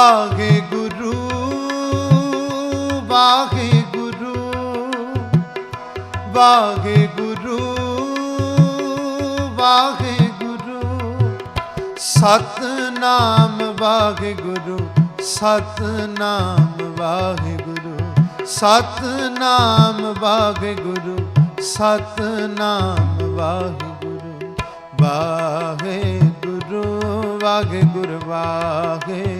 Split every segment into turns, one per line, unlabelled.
ਵਾਗੇ ਗੁਰੂ ਵਾਗੇ ਗੁਰੂ ਵਾਗੇ ਗੁਰੂ ਵਾਗੇ ਗੁਰੂ। ਸਤਨਾਮ ਵਾਗੇ ਗੁਰੂ, ਸਤਨਾਮ ਵਾਗੇ ਗੁਰੂ। ਸਤਨਾਮ ਵਾਗੇ ਗੁਰੂ, ਸਤਨਾਮ ਵਾਗੇ ਗੁਰੂ। ਵਾਗੇ ਗੁਰੂ ਵਾਗੇ ਗੁਰੂ ਵਾਗੇ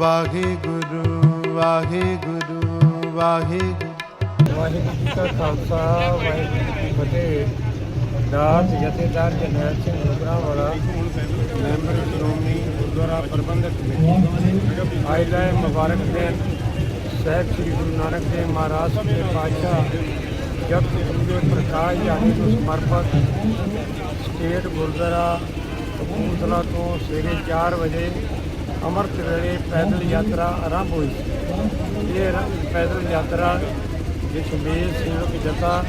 ਵਾਹਿਗੁਰੂ
ਵਾਹਿਗੁਰੂ ਜੀ ਕਾ ਖਾਲਸਾ, ਵਾਹਿਗੁਰੂ ਜੀ ਕੀ ਫਤਿਹ। ਦਾਸ ਜਥੇਦਾਰ General Singh Gujrawala member Shiromani Gurdwara Parbandhak Committee ਅੱਜ ਮੁਬਾਰਕ ਦਿਨ ਸਾਹਿਬ ਸ੍ਰੀ ਗੁਰੂ ਨਾਨਕ ਦੇਵ ਮਹਾਰਾਜ ਦੇ ਪਾਤਸ਼ਾਹ ਜਗਤ ਗੁਰੂ ਪ੍ਰਕਾਸ਼ ਜਾਨੀ ਨੂੰ ਸਮਰਪਿਤ, ਸਟੇਟ ਗੁਰਦੁਆਰਾ ਕਪੂਰਥਲਾ ਤੋਂ ਸਵੇਰੇ 4 ਵਜੇ ਅੰਮ੍ਰਿਤ ਵੇਲੇ ਪੈਦਲ ਯਾਤਰਾ ਆਰੰਭ ਹੋਈ ਸੀ। ਇਹ ਪੈਦਲ ਯਾਤਰਾ ਜਸਮੇਰ ਸੇਵਕ ਜਥਾ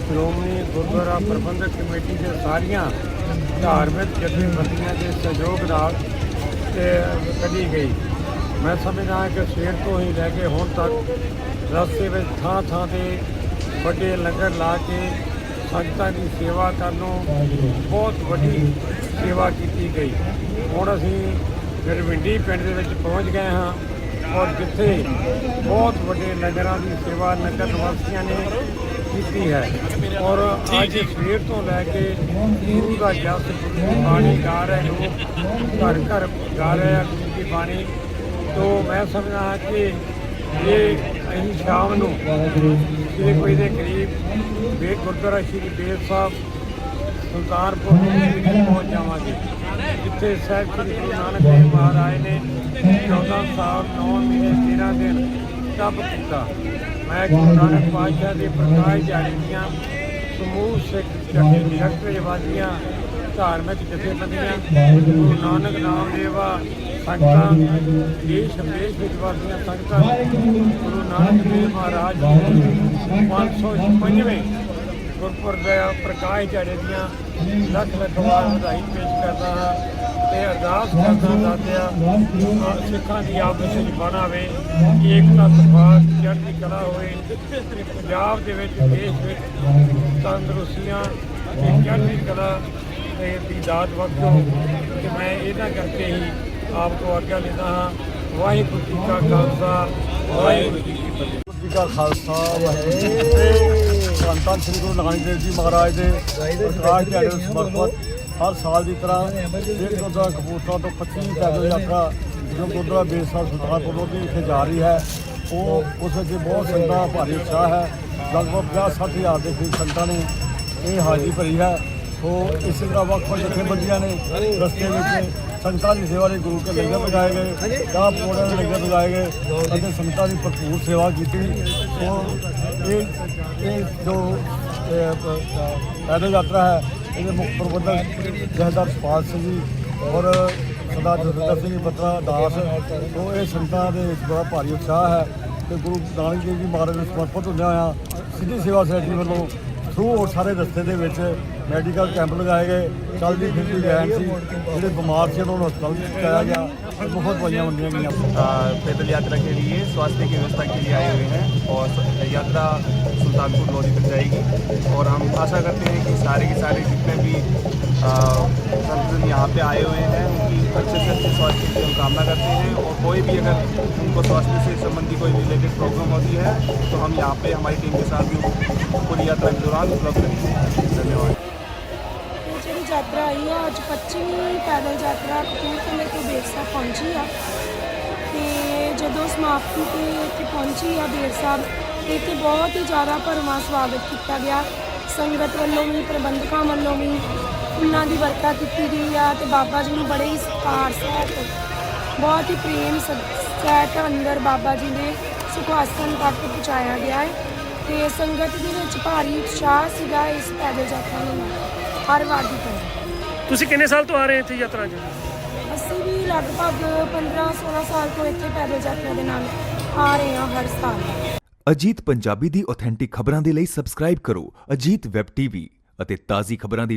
ਸ਼੍ਰੋਮਣੀ ਗੁਰਦੁਆਰਾ ਪ੍ਰਬੰਧਕ ਕਮੇਟੀ ਦੇ ਸਾਰੀਆਂ ਧਾਰਮਿਕ ਜਥੇਬੰਦੀਆਂ ਦੇ ਸਹਿਯੋਗ ਨਾਲ ਕੱਢੀ ਗਈ ਮੈਂ ਸਮਝਦਾ ਕਿ ਸਵੇਰ ਤੋਂ ਹੀ ਲੈ ਕੇ ਹੁਣ ਤੱਕ ਰਸਤੇ ਵਿੱਚ ਥਾਂ ਥਾਂ ਤੇ ਵੱਡੇ ਲੰਗਰ ਲਾ ਕੇ ਸੰਗਤਾਂ ਦੀ ਸੇਵਾ ਕਰਨੋਂ ਬਹੁਤ ਵੱਡੀ ਸੇਵਾ ਕੀਤੀ ਗਈ ਹੁਣ ਅਸੀਂ ਗਰਵਿੰਡੀ ਪਿੰਡ ਦੇ ਵਿੱਚ ਪਹੁੰਚ ਗਏ ਹਾਂ ਔਰ ਜਿੱਥੇ ਬਹੁਤ ਵੱਡੇ ਨਗਰਾਂ ਦੀ ਸੇਵਾ ਨਗਰ ਨਿਵਾਸੀਆਂ ਨੇ ਕੀਤੀ ਹੈ। ਔਰ ਅੱਜ ਸਵੇਰ ਤੋਂ ਲੈ ਕੇ ਗੁਰੂ ਦਾ ਜਸ ਬਾਣੀ ਗਾ ਰਹੇ ਲੋਕ ਘਰ ਘਰ ਗਾ ਰਹੇ ਆ ਗੁਰੂ ਦੀ ਬਾਣੀ ਤੋਂ ਮੈਂ ਸਮਝਦਾ ਹਾਂ ਕਿ ਇਹ ਅਸੀਂ ਸ਼ਾਮ ਨੂੰ ਸ਼੍ਰੀ ਕੋਈ ਦੇ ਕਰੀਬ ਬੇਗ ਗੁਰਦੁਆਰਾ ਸ਼੍ਰੀ ਬੇਦ ਸਾਹਿਬ ਸੁਲਤਾਨਪੁਰ ਨੂੰ ਪਹੁੰਚ ਜਾਵਾਂਗੇ। ਜਿੱਥੇ ਸਾਹਿਬ ਸ੍ਰੀ ਗੁਰੂ ਨਾਨਕ ਦੇਵ ਮਹਾਰਾਜ ਨੇ 14 ਸਾਲ 9 ਮਹੀਨੇ 13 ਦਿਨ ਤਪ ਕੀਤਾ। ਮੈਂ ਗੁਰੂ ਨਾਨਕ ਪਾਤਸ਼ਾਹ ਦੇ ਪ੍ਰਕਾਸ਼ ਜਾਣੀ ਦੀਆਂ ਸਮੂਹ ਸਿੱਖ ਜੱਟ ਜਗਤਵਾਦੀਆਂ ਧਾਰਮਿਕ ਜਥੇਬੰਦੀਆਂ, ਗੁਰੂ ਨਾਨਕ ਨਾਮ ਦੇਵਾ ਸੰਗਤਾਂ, ਦੇਸ਼ ਵਿਦੇਸ਼ ਵਿੱਚ ਵਸਦੀਆਂ ਸੰਗਤਾਂ, ਗੁਰੂ ਨਾਨਕ ਦੇਵ ਮਹਾਰਾਜ 555ਵੇਂ ਗੁਰਪੁਰਬ ਦੇ ਪ੍ਰਕਾਸ਼ ਦਿਹਾੜੇ ਦੀਆਂ ਲੱਖ ਲੱਖ ਵਾਰ ਵਧਾਈ ਪੇਸ਼ ਕਰਦਾ ਹਾਂ ਤੇ ਅਰਦਾਸ ਕਰਦਾ ਦਾਤਿਆ ਸਿੱਖਾਂ ਦੀ ਆਪਸ ਵਿੱਚ ਬਣਾਵੇ ਏਕਤਾ ਤਫਾਕ ਚੜ੍ਹਦੀ ਕਲਾ ਹੋਵੇ ਤੇ ਪੰਜਾਬ ਦੇ ਵਿੱਚ ਦੇਸ਼ ਵਿੱਚ ਤੰਦਰੁਸਤੀਆਂ ਤੇ ਚੜ੍ਹਦੀ ਕਲਾ ਤੇ ਦੀ ਦਾਤ ਬਖਸ਼ੋ ਕਿ ਮੈਂ ਇਹਨਾਂ ਕਰਕੇ ਹੀ ਆਪ ਤੋਂ ਆਗਿਆ ਲੈਂਦਾ ਹਾਂ। ਵਾਹਿਗੁਰੂ ਜੀ ਕਾ ਖਾਲਸਾ, ਵਾਹਿਗੁਰੂ ਜੀ ਕੀ ਫਤਿਹ।
ਜੀ ਕਾ ਖਾਲਸਾ, ਵਾਹਿਗੁਰੂ ਧੰਨ ਧੰਨ ਸ੍ਰੀ ਗੁਰੂ ਨਾਨਕ ਦੇਵ ਜੀ ਮਹਾਰਾਜ ਦੇ ਪ੍ਰਕਾਸ਼ ਦਿਹਾੜੇ ਨੂੰ ਸਮਰਪਿਤ ਹਰ ਸਾਲ ਦੀ ਤਰ੍ਹਾਂ ਸਿੱਖ ਗੁਰਦੁਆਰਾ ਕਪੂਰਥਲਾ ਤੋਂ 25 ਪੈਦਲ ਯਾਤਰਾ ਜੋ ਗੁਰਦੁਆਰਾ ਬੇਰ ਸਾਹਿਬ ਸੁਲਤਾਨਪੁਰ ਲੋਧੀ ਵਿਖੇ ਜਾ ਰਹੀ ਹੈ। ਉਹ ਉਸ ਵਿੱਚ ਬਹੁਤ ਸੰਗਤਾਂ ਭਾਰੀ ਉਤਸ਼ਾਹ ਹੈ। ਲਗਭਗ 50 60 ਹਜ਼ਾਰ ਦੇ ਕਰੀਬ ਸੰਗਤਾਂ ਨੇ ਇਹ ਹਾਜ਼ਰੀ ਭਰੀ ਹੈ। ਸੋ ਇਸੇ ਤਰ੍ਹਾਂ ਵੱਖ ਵੱਖ ਜਥੇਬੰਦੀਆਂ ਨੇ ਰਸਤੇ ਵਿੱਚ ਸੰਗਤਾਂ ਦੀ ਸੇਵਾ ਲਈ ਗੁਰੂ ਕੇ ਲੰਗਰ ਲਗਾਏ ਗਏ, ਚਾਹ ਪਕੌੜਿਆਂ ਦੇ ਲੰਗਰ ਲਗਾਏ ਗਏ ਅਤੇ ਸੰਗਤਾਂ ਦੀ ਭਰਪੂਰ ਸੇਵਾ ਕੀਤੀ। ਸੋ ਇਹ ਇਹ ਜੋ ਪੈਦਲ ਯਾਤਰਾ ਹੈ। ਇਹਦੇ ਮੁੱਖ ਪ੍ਰਬੰਧਕ ਜਹਦਾਰ ਸੁਪਾਲ ਸਿੰਘ ਜੀ ਔਰ ਸਰਦਾਰ ਜਸਵਿੰਦਰ ਸਿੰਘ ਬੱਤਰਾ ਦਾਸ। ਉਹ ਇਹ ਸੰਗਤਾਂ ਦੇ ਵਿੱਚ ਬੜਾ ਭਾਰੀ ਉਤਸ਼ਾਹ ਹੈ ਤੇ ਗੁਰੂ ਨਾਨਕ ਦੇਵ ਜੀ ਮਹਾਰਾਜ ਨੂੰ ਸਮਰਪਿਤ ਹੁੰਦਿਆਂ ਹੋਇਆ ਸਿੱਧੀ ਸੇਵਾ ਸੋਸਾਇਟੀ ਵੱਲੋਂ ਥਰੂ ਉਹ ਸਾਰੇ ਰਸਤੇ ਦੇ ਵਿੱਚ ਮੈਡੀਕਲ ਕੈਂਪ ਲਗਾਏ ਗਏ ਚੱਲਦੀ ਫਿਰਦੀ ਵੈਨ ਸੀ ਜਿਹੜੇ ਬਿਮਾਰ ਸੀ ਉਹਨਾਂ ਨੂੰ ਹਸਪਤਾਲ ਪਹੁੰਚਾਇਆ ਗਿਆ ਤੇ ਬਹੁਤ ਦਵਾਈਆਂ ਵੰਡੀਆਂ ਗਈਆਂ
आ, पैदल यात्रा के लिए स्वास्थ्य की व्यवस्था के लिए आए हुए हैं और स- यात्रा सुल्तानपुर लोधी तक जाएगी और हम आशा करते हैं कि सारे के सारे जितने भी आ, संतजन यहाँ पे आए हुए हैं उनकी अच्छे से अच्छे स्वास्थ्य की हम कामना करते हैं और कोई भी अगर उनको स्वास्थ्य से संबंधी कोई रिलेटेड प्रॉब्लम होती है तो हम यहाँ पे हमारी टीम के साथ भी पूरी यात्रा के दौरान उपलब्ध रहेंगे धन्यवाद
ਇਹ ਜਿਹੜੀ ਯਾਤਰਾ ਆਈ ਆ। ਅੱਜ 25ਵੀਂ ਪੈਦਲ ਯਾਤਰਾ ਕਪੂਰਥਲੇ ਤੋਂ ਬੇਰਸਾ ਪਹੁੰਚੀ ਆ। ਤੇ ਜਦੋਂ ਸਮਾਪਤੀ ਤੇ ਇੱਥੇ ਪਹੁੰਚੀ ਆ ਬੇਰ ਸਾਹਿਬ, ਤੇ ਇੱਥੇ ਬਹੁਤ ਹੀ ਜ਼ਿਆਦਾ ਭਰਵਾਂ ਸਵਾਗਤ ਕੀਤਾ ਗਿਆ। ਸੰਗਤ ਵੱਲੋਂ ਵੀ, ਪ੍ਰਬੰਧਕਾਂ ਵੱਲੋਂ ਵੀ ਫੁੱਲਾਂ ਦੀ ਵਰਖਾ ਕੀਤੀ ਗਈ ਆ ਤੇ ਬਾਬਾ ਜੀ ਨੂੰ ਬੜੇ ਹੀ ਸਤਿਕਾਰ ਸਹਿਤ, ਬਹੁਤ ਹੀ ਪ੍ਰੇਮ ਸ- ਸਹਿਤ ਅੰਦਰ ਬਾਬਾ ਜੀ ਦੇ ਸੁਖਾਸਨ ਤੱਕ ਪਹੁੰਚਾਇਆ ਗਿਆ ਹੈ। ਤੇ ਸੰਗਤ ਦੇ ਵਿੱਚ ਭਾਰੀ ਉਤਸ਼ਾਹ ਸੀਗਾ ਇਸ ਪੈਦਲ ਯਾਤਰਾ ਨੂੰ ਲੈ ਹਰ ਵਾਰ ਦੀ ਤਰ੍ਹਾਂ।
ਤੁਸੀਂ ਕਿੰਨੇ ਸਾਲ ਤੋਂ ਆ ਰਹੇ ਇੱਥੇ ਯਾਤਰਾ 'ਚ?
ਅਸੀਂ ਵੀ ਲਗਭਗ 15-16 ਸਾਲ ਤੋਂ ਇੱਥੇ ਪੈਦਲ ਯਾਤਰਾ ਦੇ ਨਾਲ ਆ ਰਹੇ ਹਾਂ ਹਰ ਸਾਲ।
ਅਜੀਤ ਪੰਜਾਬੀ ਦੀ ਆਥੈਂਟਿਕ ਖਬਰਾਂ ਦੇ ਲਈ ਸਬਸਕ੍ਰਾਈਬ ਕਰੋ ਅਜੀਤ ਵੈਬ ਟੀਵੀ ਅਤੇ ਤਾਜ਼ੀ ਖਬਰਾਂ ਦੀ